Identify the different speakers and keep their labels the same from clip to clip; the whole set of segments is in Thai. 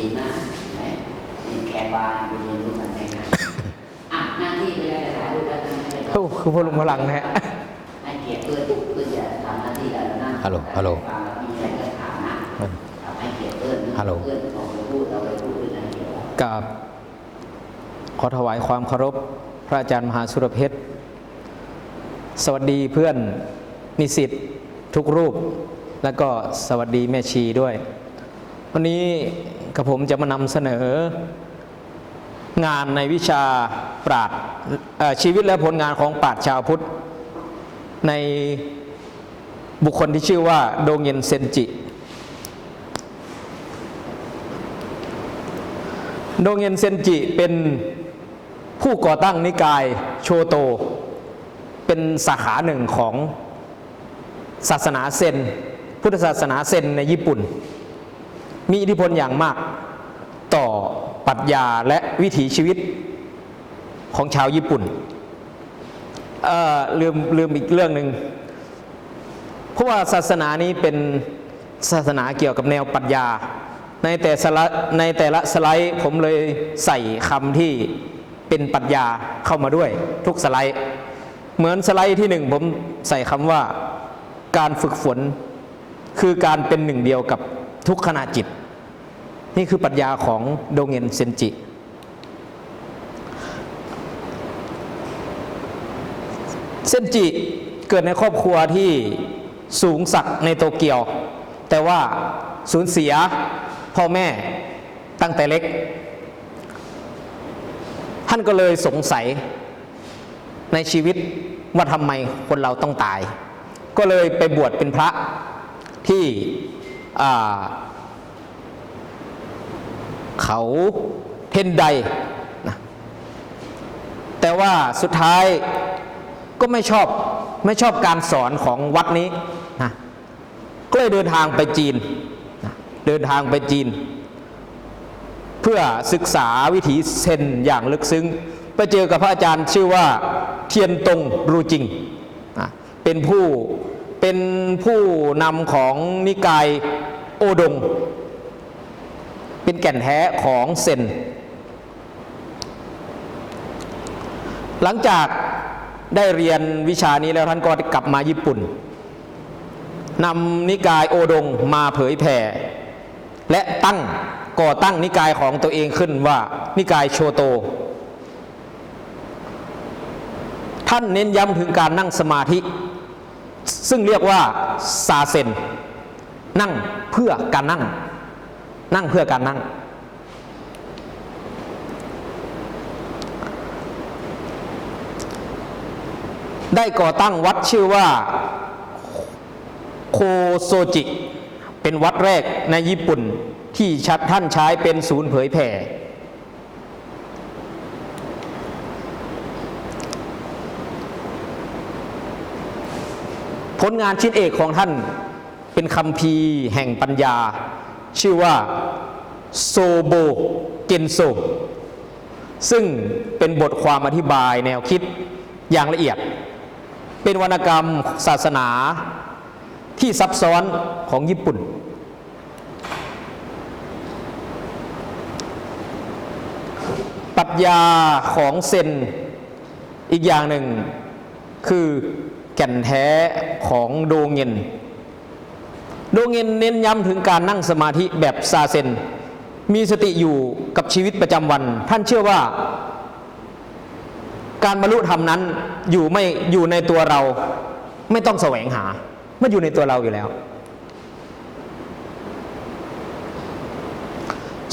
Speaker 1: ดีมากเห็นไหมนี่แขกบานไปเรียนรู้กันได้นะอะหน้าที่ไปได้ถ่ายรูปแล้วนะให้
Speaker 2: โอ้คือพลุงพลังนะฮะ
Speaker 1: ให้เกียรติเพื่อนเพื่อนจะทำหน้าที่แล้วนะ
Speaker 2: ฮัลโหลฮัลโหล
Speaker 1: ฟังแล้วมีอะไรก็ถามนะทำให้เกียรติเพื่อนนะ
Speaker 2: ฮัลโหล
Speaker 1: เพื่อนออกไปพูดเราไปพูดด้วยนะเดี๋ยว
Speaker 2: กับขอถวายความเคารพพระอาจารย์มหาสุรเพชร สวัสดีเพื่อนนิสิตทุกรูป แล้วก็สวัสดีแม่ชีด้วย วันนี้ กับผมจะมานำเสนอ งานในวิชาปราดชีวิตและผลงานของปราดชาวพุทธ ในบุคคลที่ชื่อว่าโดงเย็นเซนจิ โดงเย็นเซนจิเป็นผู้ก่อตั้งนิกายโชโต เป็นสาขาหนึ่งของศาสนาเซน พุทธศาสนาเซนในญี่ปุ่น มีอิทธิพลอย่างมาก ต่อปรัชญาและวิถีชีวิตของชาวญี่ปุ่นเออลืมลืมอีกเรื่องหนึ่งเพราะว่าศาสนานี้เป็นศาสนาเกี่ยวกับแนวปรัชญา ในแต่สละในแต่ละสไลด์ผมเลยใส่คำที่เป็นปรัชญาเข้ามาด้วยทุกสไลด์ เหมือนสไลด์ที่หนึ่งผมใส่คำว่าการฝึกฝน คือการเป็นหนึ่งเดียวกับทุกขณะจิต นี่คือปรัชญาของโดเงินเซนจิ เซนจิเกิดในครอบครัวที่สูงสักในโตเกียว แต่ว่าสูญเสียพ่อแม่ตั้งแต่เล็ก ท่านก็เลยสงสัยในชีวิตว่าทำไมคนเราต้องตาย ก็เลยไปบวชเป็นพระที่ เขาเทนไดนะแต่ว่าสุดท้ายก็ไม่ชอบไม่ชอบการสอนของวัดนี้นะก็เลยเดินทางไปจีนนะเดินทางไปจีน เพื่อศึกษาวิถีเซนอย่างลึกซึ้ง ไปเจอกับพระอาจารย์ชื่อว่าเทียนตงรูจริงอะเป็นผู้เป็นผู้นำของนิกายโอดง เป็นแก่นแท้ของเซน หลังจากได้เรียนวิชานี้แล้วท่านก็กลับมาญี่ปุ่นนำนิกายโอดงมาเผยแผ่ และตั้งก่อตั้งนิกายของตัวเองขึ้นว่านิกายโชโต ท่านเน้นย้ำถึงการนั่งสมาธิ ซึ่งเรียกว่าซาเซน นั่งเพื่อการนั่ง นั่งเพื่อการนั่ง ได้ก่อตั้งวัดชื่อว่าโคโซจิ เป็นวัดแรกในญี่ปุ่นที่ชัดท่านใช้เป็นศูนย์เผยแผ่ ผลงานชิ้นเอกของท่านเป็นคำพีร์แห่งปัญญา ชื่อว่าโซโบเกนโซซึ่งเป็นบทความอธิบายแนวคิดอย่างละเอียด เป็นวรรณกรรมศาสนาที่ซับซ้อนของญี่ปุ่น ปรัชญาของเซนอีกอย่างหนึ่งคือแก่นแท้ของโดเงิน โดเงินเน้นย้ำถึงการนั่งสมาธิแบบซาเซน มีสติอยู่กับชีวิตประจำวัน ท่านเชื่อว่า การบรรลุธรรมนั้นอยู่ไม่อยู่ในตัวเรา ไม่ต้องแสวงหามันอยู่ในตัวเราอยู่แล้ว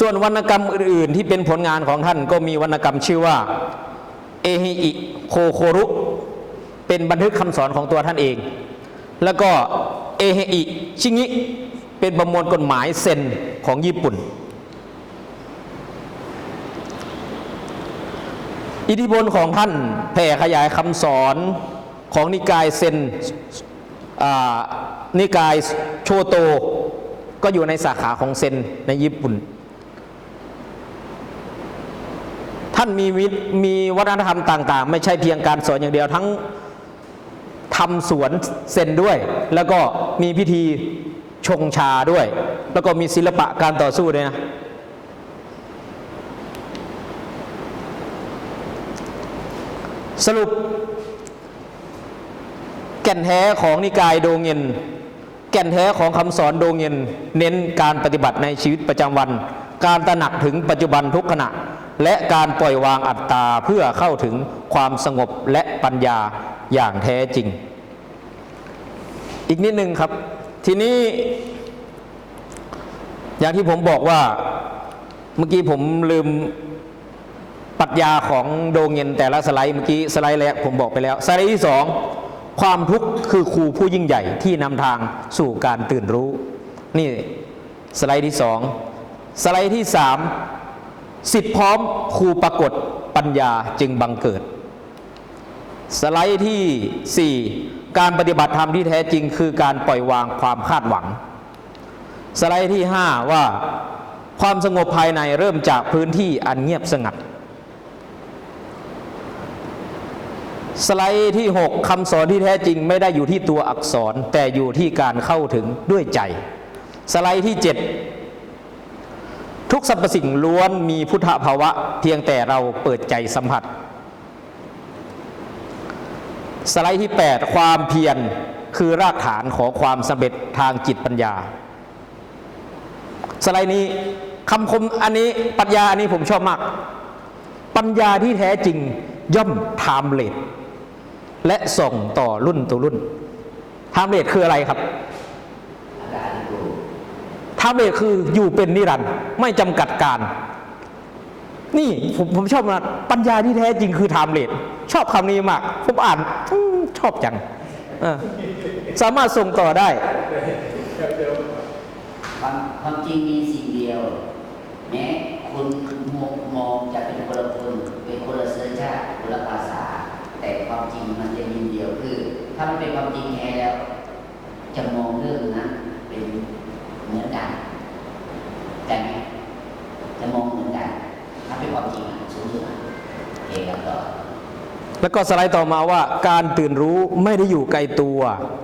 Speaker 2: ส่วนวรรณกรรมอื่นๆ ที่เป็นผลงานของท่านก็มีวรรณกรรมชื่อว่าเอฮิอิโคโครุ เป็นบันทึกคำสอนของตัวท่านเอง แล้วก็ เอเฮอิชิงิ เป็นประมวลกฎหมายเซนของญี่ปุ่น อิทธิพลของท่านแผ่ขยายคำสอนของนิกายเซนนิกายโชโต ก็อยู่ในสาขาของเซนในญี่ปุ่น ท่านมีวิมีวัฒนธรรมต่าง ๆ ไม่ใช่เพียงการสอนอย่างเดียวทั้ง ทำสวนเซนด้วย แล้วก็มีพิธีชงชาด้วย แล้วก็มีศิลปะการต่อสู้ด้วยนะสรุป แก่นแท้ของนิกายโดงเงิน แก่นแท้ของคำสอนโดงเงิน เน้นการปฏิบัติในชีวิตประจำวัน การตระหนักถึงปัจจุบันทุกขณะ และการปล่อยวางอัตตาเพื่อเข้าถึงความสงบและปัญญา อย่างแท้จริง อีกนิดนึงครับ ทีนี้ อย่างที่ผมบอกว่าเมื่อกี้ผมลืมปรัชญาของโดเงินแต่ละสไลด์เมื่อกี้สไลด์แรกผมบอกไปแล้ว สไลด์ที่สองความทุกข์คือครูผู้ยิ่งใหญ่ที่นำทางสู่การตื่นรู้ นี่สไลด์ที่สองสไลด์ที่สามสิทธิพร้อมครูปรากฏปัญญาจึงบังเกิด สไลด์ที่ 4 การปฏิบัติธรรมที่แท้จริง คือการปล่อยวางความคาดหวัง สไลด์ที่ 5 ว่าความสงบภายในเริ่มจากพื้นที่อันเงียบสงัด สไลด์ที่ 6คำสอนที่แท้จริงไม่ได้อยู่ที่ตัวอักษรแต่อยู่ที่การเข้าถึงด้วยใจ สไลด์ที่ 7 ทุกสรรพสิ่งล้วนมีพุทธภาวะ เพียงแต่เราเปิดใจสัมผัส สไลด์ที่ 8 ความเพียรคือรากฐานของความสำเร็จทางจิตปัญญา สไลด์นี้คำคมอันนี้ปัญญาอันนี้ผมชอบมาก ปัญญาที่แท้จริงย่อมไทม์เลทและส่งต่อรุ่นต่อรุ่นไทม์เลทคืออะไรครับ
Speaker 1: อาการดู
Speaker 2: ไทม์เลทคืออยู่เป็นนิรันดร์ไม่จำกัดการ นี่ผมผมชอบมากปัญญาที่แท้จริงคือไทม์เลท ชอบคำนี้มาก ผมอ่านชอบจังสามารถส่งต่อได้
Speaker 1: ความความจริงมีสิ่งเดียวแม้คุณมองมองจะเป็นคนละคนเป็นคนละเชื้อชาติคนละภาษา แต่ความจริงมันจะมีเดียวคือ ถ้ามันเป็นความจริงแท้แล้ว จะมองเรื่องนั้นเป็นเหมือนกันแต่ไหมจะมองเหมือนกัน ถ้าเป็นความจริงอะสูงสุดอะโอเคครับต่อ
Speaker 2: แล้วก็สไลด์ต่อมาว่าการตื่นรู้ไม่ได้อยู่ไกลตัว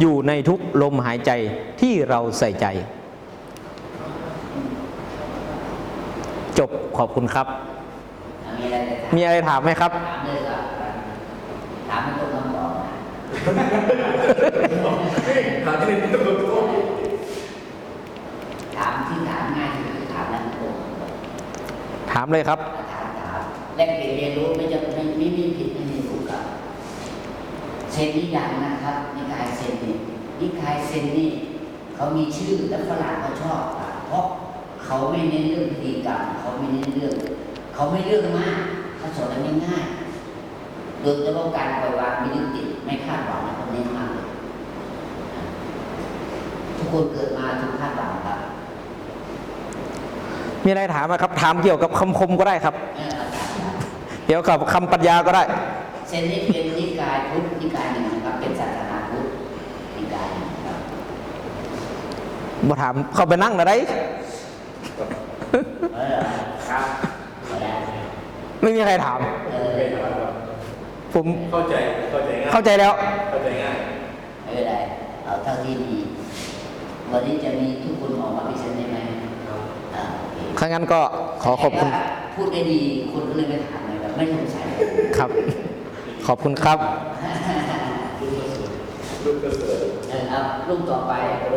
Speaker 2: อยู่ในทุกลมหายใจที่เราใส่ใจ จบขอบคุณครับ
Speaker 1: มีอะไรจะถาม
Speaker 2: มีอะไรถามไหมครับ
Speaker 1: ถามเลยครับถามไม่ตรงคำตอบนะ
Speaker 3: ถามที่นี่ต้องรู้
Speaker 1: ถามที่ถามง่ายที่สุดคือถามแล้วมันตรง
Speaker 2: ถามเลยครับ
Speaker 1: ถามถามแลกเปลี่ยนเรียนรู้ไม่จะไม่ไม่มีผิดไม่มีถูกครับ เซนนิยามนะครับนิกายเซนนี่นิกายเซนนี่เขามีชื่อและฝรั่งเขาชอบอะเพราะเขาไม่เน้นเรื่องพิธีกรรมเขาไม่เน้นเรื่อง เขาไม่เรื่องมากเขาสอนอะไรง่ายๆโดยเฉพาะการปล่อยวางไม่ยึดติดไม่คาดหวังนะเขาเน้นมากเลยทุกคนเกิดมาถูกคาดหวังครับ
Speaker 2: มีอะไรถามไหมครับ ถามเกี่ยวกับคำคมก็ได้ครับ
Speaker 1: เอออาจารย์ครับ
Speaker 2: เกี่ยวกับคำปรัญญาก็ได้
Speaker 1: เซนนี้เป็นนิกายพุทธนิกายหนึ่งนะครับเป็นศาสนาพุทธนิกายหนึ่งครับ
Speaker 2: มาถามเขาไปนั่งอะไร
Speaker 1: เออครับเอาละ
Speaker 2: ไม่มีใครถาม
Speaker 1: เออ
Speaker 3: ไม่ถามครับ
Speaker 2: ผม
Speaker 3: เข้าใจเข้าใจง่าย
Speaker 2: เข้าใจแล้ว
Speaker 3: เข้าใจง่าย
Speaker 1: ไม่เป็นไรเอาเท่าที่มีวันนี้จะมีทุกคนออกมาพิเศษได้ไหมอ่าโอเค
Speaker 2: ถ้างั้นก็ขอขอบคุณ
Speaker 1: แต่ว่าพูดได้ดีคนก็เลยไม่ถามเลยแบบไม่สงสัย
Speaker 2: ครับ ขอบคุณครับ
Speaker 3: ลูกกระเสือ
Speaker 1: เออเอาลูกต่อไป
Speaker 3: เอาไป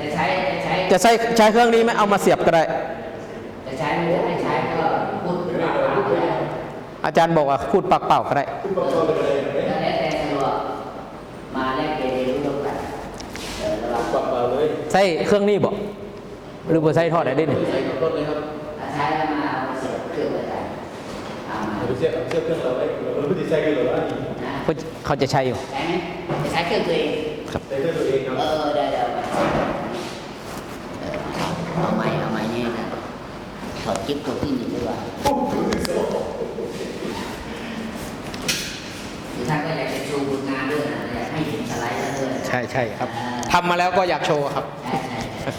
Speaker 1: จะใช้ จะใช้
Speaker 2: จะใช้ใช้เครื่องนี้ไหมเอามาเสียบก็ได้
Speaker 1: จะใช้ไม่ได้ใช้ก็พูดปากเปล่าก็ได้
Speaker 2: อาจารย์บอกว่าพูดปากเปล่าก็ได้
Speaker 3: คุณประกอบอะไรไหม
Speaker 1: แล้วแต่สะดวกมาแลกเปลี่ยนเรียนรู้ร่วมกันเออระหว่าง
Speaker 3: ปรับเปล่าเลย
Speaker 2: ใช้เครื่องนี้บอกหรือว่าใช้ทอดได้ดิ
Speaker 3: ใส่กับรถเลยครับ
Speaker 1: ถ้าใช้แล้วมาเอาเสียบเครื่องไว้กันเอามา
Speaker 3: เอาไปเสียบเสียบเครื่องเราไว้เราไม่ได้ใช้กันหรอกนะนี่
Speaker 1: นะ
Speaker 2: เขาเขาจะใช้อยู่
Speaker 1: ใช้ไหมจะใช้เครื่องตัวเอง
Speaker 3: ใช้เครื่องตัวเองครับ
Speaker 1: เออได้ได้เอาไปเออเอาไม้เอาไม้นี่นะถอดกิ๊บตัวที่หนึ่งดีกว่าหรือถ้าก็อยากจะโชว์ผลงานด้วยนะอยากให้เห็นสไลด์แล้วด้วย
Speaker 2: ใช่ใช่ครับ
Speaker 1: อ่า
Speaker 2: ทำมาแล้วก็อยากโชว์ครับ
Speaker 1: ใช่ใช่ใช่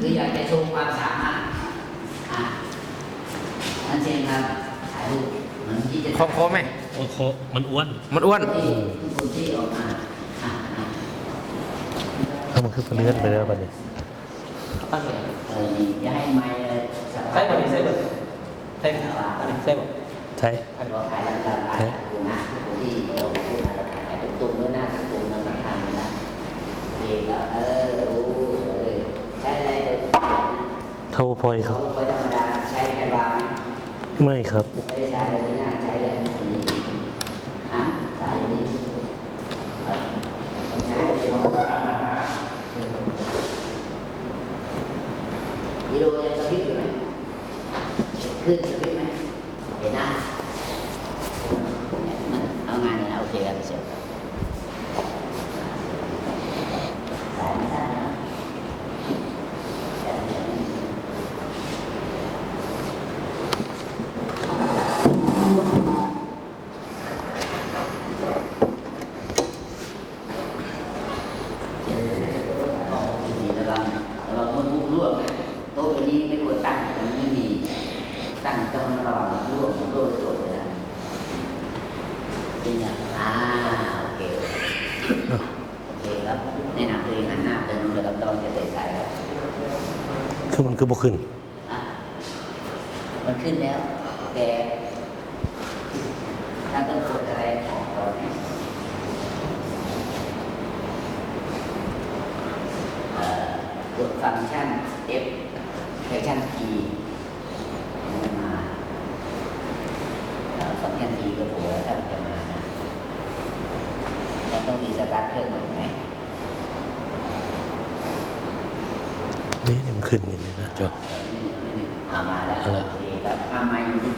Speaker 1: คืออยากจะโชว์ความสามารถอะนั่นเองครับถ่ายรูป เหมือนที่จะ
Speaker 2: โค้งๆไหม
Speaker 4: โอ้โหมันอ้วน
Speaker 2: มันอ้วน
Speaker 1: ที่ทุกคนที่ออกมาอะอะ
Speaker 4: ถ้ามันคือเลื่อนไปแล้วบัดนี้
Speaker 2: ตั้งเลย
Speaker 1: เออนี่อย่าให้ไม้เลยสบาย
Speaker 2: ใช่ป่ะนี่ใช่ป่ะใช่
Speaker 1: สบาย
Speaker 2: อันนี้ใช่ป่ะ
Speaker 4: ใช่
Speaker 1: รอถ่ายลำดับอะดูนะทุกคนที่เราพูดมาแล้วถ่ายตรงๆด้วยหน้าตรงๆมันสำคัญนะโอเคแล้วเออโอ้เออใช้อะไรเดี๋ยว
Speaker 4: เท่าพอยค
Speaker 1: เขา
Speaker 2: Oh.
Speaker 4: รับ
Speaker 1: ไว้ธรรมดาใช้แคนวาไหม
Speaker 4: ไม่ครับ
Speaker 1: ไม่ได้ใช้เลยไม่น่าใช้เลยนี่อะสายนี้เออใช้เลยวิดีโอยังสะพริบอยู่ไหมขึ้นสะพริบไหมเห็นหน้าเนี่ยมันเอางานเนี่ยนะโอเคครับเสร็จสายไม่สั้นนะแต่เนี่ย อ๋อดีระวังระวังมันร่วงนะโต๊ะตัวนี้ไม่ควรตั้งมันไม่มี ตั้งต้องระวังร่วงร่วงตัวเลยนะ จริงอะอ่าโอเคโอเคครับในหนังตัวเองหันหน้าไปนู่นเลยครับตอนจะเตะสายครับ
Speaker 4: คือมันคือบ่ขึ้น
Speaker 1: อะมันขึ้นแล้วแต่ถ้าต้องกดอะไรออกก่อนไหมเอ่อกดฟังก์ชัน F ฟังก์ชัน P มันมาเอ่อฟังก์ชัน P ก็โผล่แล้วถ้ามันจะมานะแล้วต้องมีสตา ร์ทเครื่องใหม่ไหม
Speaker 4: นี่มันขึ้นอย่างนี้นะจอ
Speaker 1: เอามาแล้ว
Speaker 4: อะไร
Speaker 1: โอเคครับเอามาอยู่ที่